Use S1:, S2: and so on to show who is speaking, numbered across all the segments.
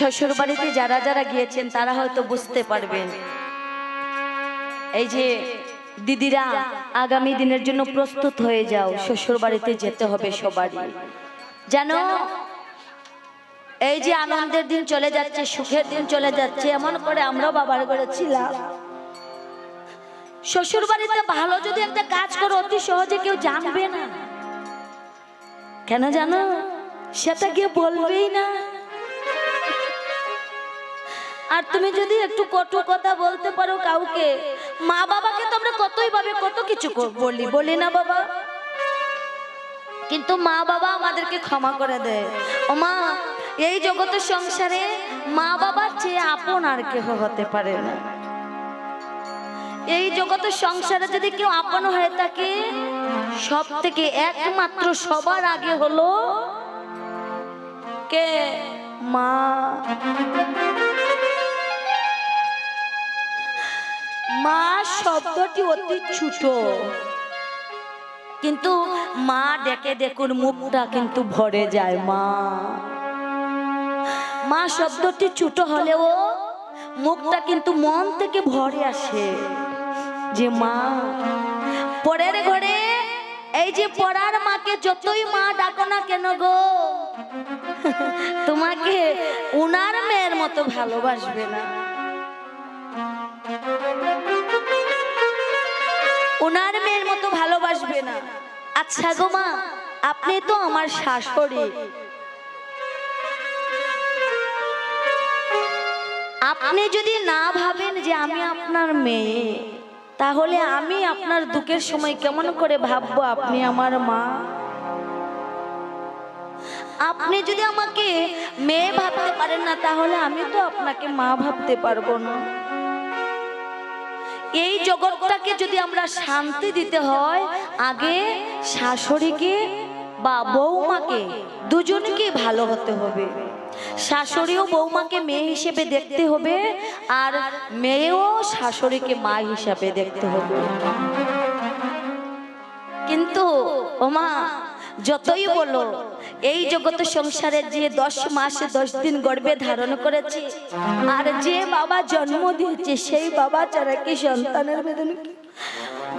S1: শ্বশুর বাড়িতে যারা যারা গিয়েছেন, তারা হয়তো বুঝতে পারবেন। এই যে দিদিরা, আগামী দিনের জন্য প্রস্তুত হয়ে যাও, শ্বশুর বাড়িতে যেতে হবে সবারই। জানো, এই যে আনন্দের দিন চলে যাচ্ছে, সুখের দিন চলে যাচ্ছে, এমন করে আমরাও বাবার ঘরে ছিলাম। শ্বশুর বাড়িতে ভালো যদি একটা কাজ করো, অতি সহজে কেউ জানবে না। কেন জানো? সেটা গিয়ে বলবেই না। আর তুমি যদি একটু কটু কথা বলতে পারো কাউকে, মা বাবাকে তো আমরা কতই ভাবে কত কিছু বলি বলি না বাবা। কিন্তু মা বাবা আমাদেরকে ক্ষমা করে দেয়। ও মা, এই জগতের সংসারে মা বাবার চেয়ে আপন আর কেহ হতে পারে না। এই জগতের সংসারে যদি কেউ আপন হয়ে থাকে সব থেকে একমাত্র সবার আগে হলো কে? মা। মা শব্দটি অতি ছোট। কিন্তু মা ডেকে দেখুন, মুখটা কিন্তু ভরে যায় মা। মা শব্দটি ছোট হলেও মুখটা কিন্তু মন থেকে ভরে আসে। যে মা, পরের ঘরে এই যে পড়ার মাকে যতই মা ডাকো না কেন গো, তোমাকে উনার মেয়ের মতো ভালোবাসবে না। ওনার মেয়ের মতো ভালোবাসবে না। আচ্ছা গো মা, আপনি তো আমার শাশুড়ি। আপনি যদি না ভাবেন যে আমি আপনার মেয়ে, তাহলে আমি আপনার দুঃখের সময় কেমন করে ভাববো আপনি আমার মা? আপনি যদি আমাকে মেয়ে ভাবতে পারেন না, তাহলে আমি তো আপনাকে মা ভাবতে পারব না। এই জগৎটাকে যদি আমরা শান্তি দিতে হয়, আগে শাশুড়িকে বা বৌমাকে দুজনকে ভালো হতে হবে। শাশুড়িও বৌমাকে মেয়ে হিসেবে দেখতে হবে, আর মেয়েও শাশুড়িকে মা হিসাবে দেখতে হবে। কিন্তু ওমা, যতই বলো এই জগৎ সংসারে যে দশ মাসে, দশ দিন গর্ভে ধারণ করেছে, আর যে বাবা জন্ম দিয়েছে, সেই বাবা ছাড়া কি সন্তানের বেদনা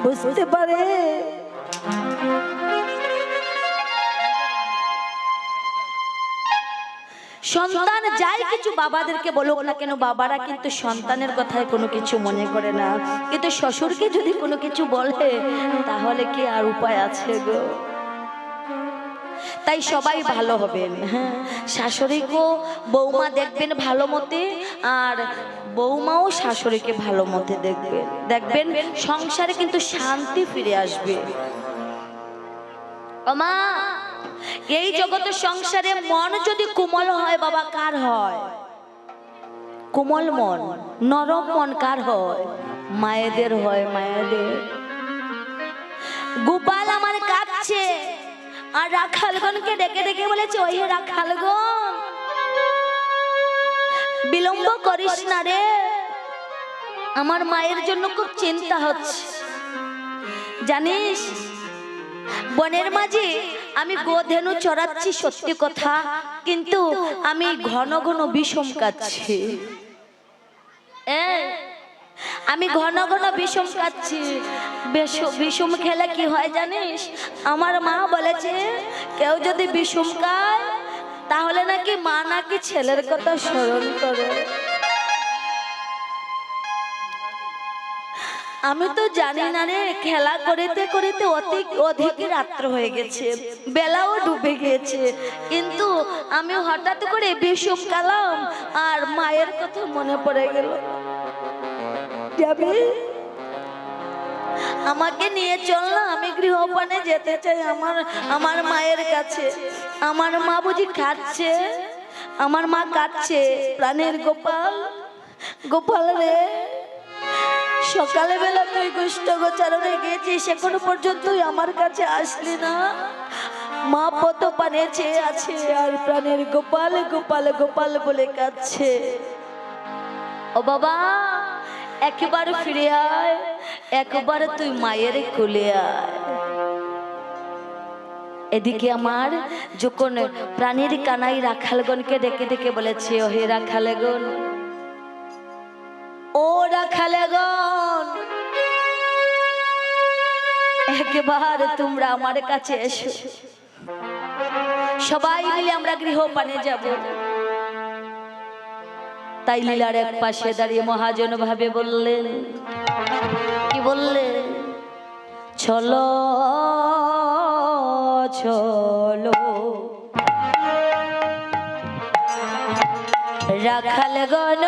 S1: বুঝতে পারে? সন্তান যাই কিছু বাবাদেরকে বলুক না কেন, বাবারা কিন্তু সন্তানের কথায় কোনো কিছু মনে করে না। কিন্তু শ্বশুরকে যদি কোনো কিছু বলে, তাহলে কি আর উপায় আছে গো? তাই সবাই ভালো হবেন শাশুড়িকেও বৌমা দেখবেন ভালো মতে, আর বৌমাও শাশুড়িকে ভালো মতে দেখবেন। দেখবেন সংসারে কিন্তু শান্তি ফিরে আসবে। মা, এই জগতের সংসারে মন যদি কোমল হয়, বাবা কার হয়? কোমল মন, নরম মন কার হয়? মায়েদের হয়, মায়েদের। গোপাল আমার কাঁদছে। আর রাখালগণকে ডেকে ডেকে বলেছে, ওই হে রাখালগণ, বিলম্ব করিস না রে। আমার মায়ের জন্য খুব চিন্তা হচ্ছে। জানিস, বনের মাঝে আমি গোধেনু চড়াচ্ছি সত্যি কথা, কিন্তু আমি ঘন ঘন বিষম কাচ্ছি। আমি ঘন ঘন বিষম বেশ- বিষম খেলে কি হয় জানিস? আমার মা বলেছে, কেউ যদি বিষম খায়, তাহলে নাকি মা নাকি ছেলের কথা স্মরণ করে। আমি তো জানি না রে, খেলা করিতে করিতে অতি অধিক রাত্র হয়ে গেছে, বেলাও ডুবে গিয়েছে। কিন্তু আমি হঠাৎ করে বিষম কালাম আর মায়ের কথা মনে পড়ে গেল। যাবি? আমাকে নিয়ে চল না, আমি গৃহপানে যেতে চাই, আমার আমার মায়ের কাছে। আমার মা বুঝি খাচ্ছে, আমার মা কাচ্ছে প্রাণের গোপাল গোপাল রে। সকালে বেলা তুই গুষ্ঠ গোচারণে গেছিস, এখনও পর্যন্ত আমার কাছে আসলি না। মা পত পানে চেয়ে আছে, আর প্রাণের গোপাল গোপাল গোপাল বলে কাচ্ছে ও বাবা একবার ফিরে আয়, একবার তুই মায়ের কোলে আয়। এদিকে আমার যখন প্রাণীর কানাই রাখালগণকে ডেকে ডেকে বলেছে ও হে রাখালেগণ, ও রাখালেগণ, একবার তোমরা আমার কাছে এসো। সবাই মিলে আমরা গৃহ গৃহপানে যাব। তাই লীলার এক পাশে দাঁড়িয়ে মহাজন ভাবে বললেন কি বললেন চলো চলো। রাখাল গণ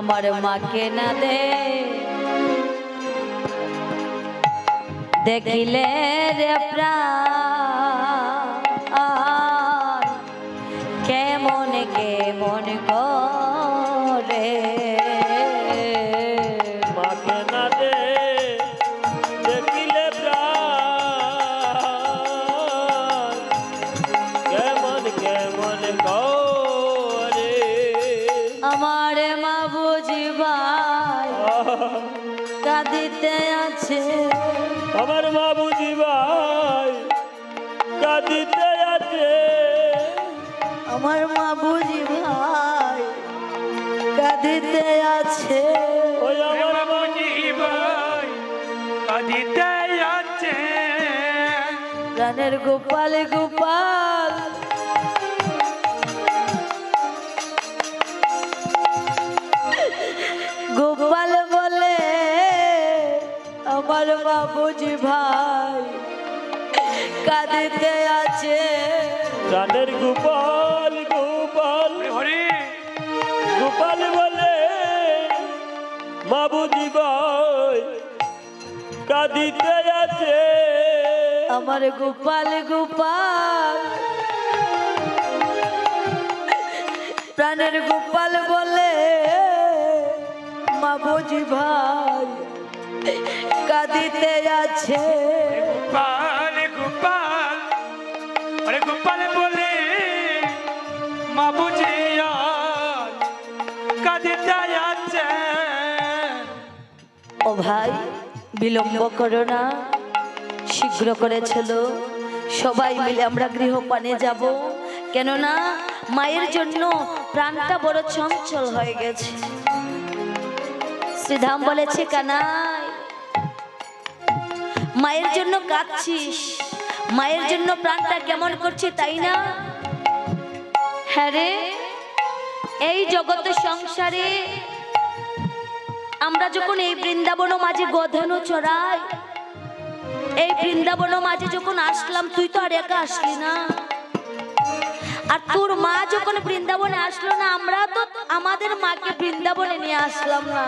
S1: আমার মাকে না দে। দেখিলে রে প্রাণ কেমন কেমন করে আমার মা বুঝি ভাই কাঁদিতে আছে।
S2: আমার মা বুঝি ভাই কাঁদিতে আছে। ওই আমার মা
S3: ভাই কাঁদিতে আছে।
S1: গানের গোপাল গোপাল বাবুজি ভাই কাঁদিতে আছে।
S2: গানের গোপাল গোপাল।
S3: হরি
S2: গোপাল বলে মা বুঝি ভাই কাঁদিতে আছে।
S1: আমার গোপাল গোপাল। প্রাণের গোপাল বলে মাবুজি ভাই কাঁদিতে আছে।
S3: গোপাল গোপাল আরে গোপাল বলে মা বুঝিয়া কাঁদিতে আছে
S1: ও ভাই বিলম্ব করো না শীঘ্র করেছিল সবাই মিলে আমরা গৃহপানে যাব। কেননা মায়ের জন্য প্রাণটা বড় চঞ্চল হয়ে গেছে। শ্রীধাম বলেছে কানাই মায়ের জন্য কাঁদছিস? মায়ের জন্য প্রাণটা কেমন করছে তাই না? হ্যাঁ রে এই জগৎ সংসারে আমরা যখন এই বৃন্দাবন মাঝে গধানো চড়াই, এই বৃন্দাবন মাঝে যখন আসলাম, তুই তো আর একা আসলি না। আর তোর মা যখন বৃন্দাবনে আসলো না, আমরা তো আমাদের মাকে বৃন্দাবনে নিয়ে আসলাম না।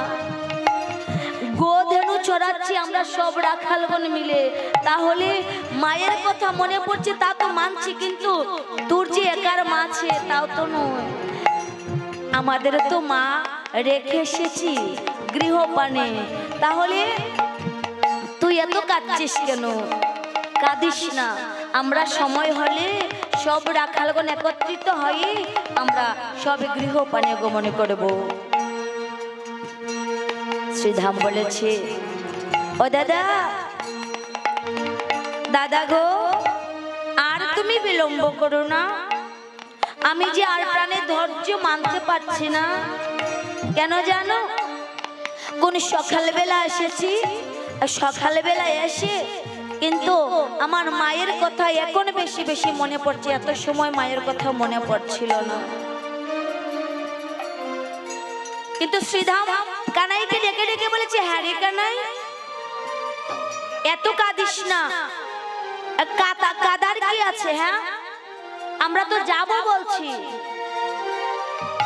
S1: গোধেনু চড়াচ্ছি আমরা সব রাখালগণ মিলে। তাহলে মায়ের কথা মনে পড়ছে, তা তো মানছি, কিন্তু তোর যে একার মা আছে, তাও তো নয়। আমাদের তো মা রেখে এসেছি গৃহপানে। তাহলে তুই এত কাঁদছিস কেন? কাঁদিস না। আমরা সময় হলে সব রাখালগণ একত্রিত হয়ে আমরা সব গৃহপানে গমন করব। শ্রীধাম বলেছে। ও দাদা দাদা গো, আর তুমি বিলম্ব করো না। আমি যে আর প্রাণের ধৈর্য মানতে পারছি না। কেন জানো? কোন সকালবেলা এসেছি, আর সকালবেলা এসে কিন্তু আমার মায়ের কথা এখন বেশি বেশি মনে পড়ছে, এত সময় মায়ের কথা মনে পড়ছিল না। কিন্তু শ্রীধাম বলেছে হ্যাঁ কানাই, এত কাঁদিস না। কাদা, কাদার কি আছে হ্যাঁ? আমরা তো যাব বলছি।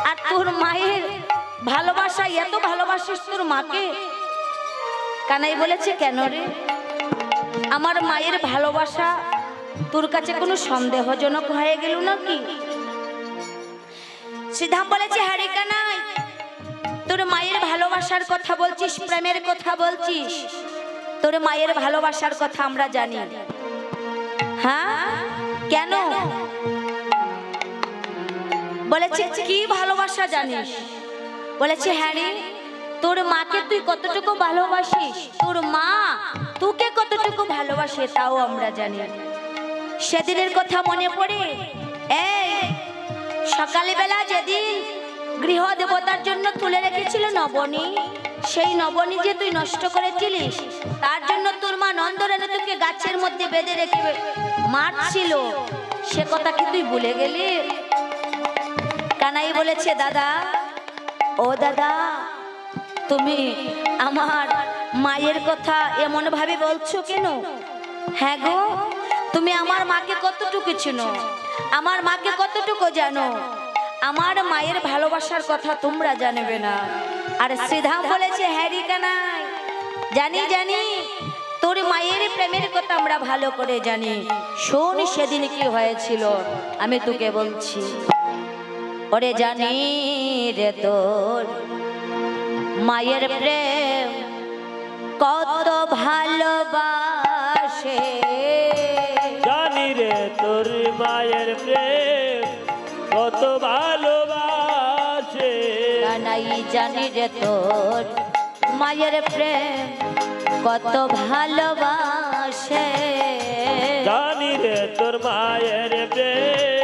S1: আর তোর মায়ের ভালোবাসা এত ভালোবাসিস তোর মাকে? কানাই বলেছে, কেন রে? আমার মায়ের ভালোবাসা তোর কাছে কোনো সন্দেহজনক হয়ে গেল নাকি? সিদ্ধাম বলেছে হ্যারে কানাই ভালোবাসার কথা বলছিস, প্রেমের কথা বলছিস? তোর মায়ের ভালোবাসার কথা আমরা জানি। হ্যাঁ? কেন? বলেছে, কি ভালোবাসা জানিস? বলেছে হ্যাঁ তোর মাকে তুই কতটুকু ভালোবাসিস? তোর মা তোকে কতটুকু ভালোবাসে তাও আমরা জানি। সেদিনের কথা মনে পড়ে? এই, সকালবেলা যেদিন গৃহ দেবতার জন্য তুলে রেখেছিল নবনী। সেই নবনী যে তুই নষ্ট করেছিলিস, তার জন্য তোর মা নন্দরেনে তোকে গাছের মধ্যে বেঁধে রেখে মারছিল। সে কথা কি তুই ভুলে গেলি? কানাই বলেছে, দাদা, ও দাদা, তুমি আমার মায়ের কথা এমন ভাবে বলছো কেন? হ্যাঁ গো, তুমি আমার মাকে কতটুকু চিনো? আমার মাকে কতটুকু জানো? আমার মায়ের ভালোবাসার কথা তোমরা জানবে না। আর শ্রীধাম বলেছে, হ্যারি কানাই, জানি জানি, তোর মায়ের প্রেমের কথা আমরা ভালো করে জানি। শোন সেদিন কি হয়েছিল, আমি তোকে বলছি। ওরে জানি রে তোর মায়ের প্রেম, কত ভালোবাসে।
S2: জানি তোর মায়ের প্রেম কত ভালোবাসে।
S1: জানি রে তোর মায়ের প্রেম